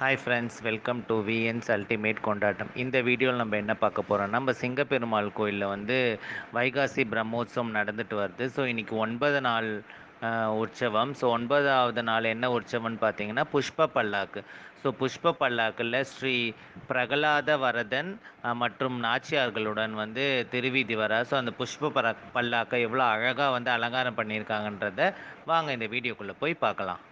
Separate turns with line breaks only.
Hi friends welcome to VNS ultimate கொண்டாட்டம் இந்த வீடியோவில் நம்ம என்ன பார்க்க போகிறோம் நம்ம சிங்கப்பெருமாள் கோயிலில் வந்து வைகாசி பிரம்மோத்சவம் நடந்துட்டு வருது. ஸோ இன்றைக்கி ஒன்பது நாள் உற்சவம். ஸோ ஒன்பதாவது நாள் என்ன உற்சவம்னு பார்த்தீங்கன்னா புஷ்ப பல்லாக்கு. ஸோ புஷ்ப பல்லாக்கில் ஸ்ரீ பிரகலாத வரதன் மற்றும் நாச்சியார்களுடன் வந்து திருவீதி வரா ஸோ அந்த புஷ்ப பல்லாக்கை எவ்வளோ அழகாக வந்து அலங்காரம் பண்ணியிருக்காங்கன்றத வாங்க இந்த வீடியோக்குள்ளே போய் பார்க்கலாம்.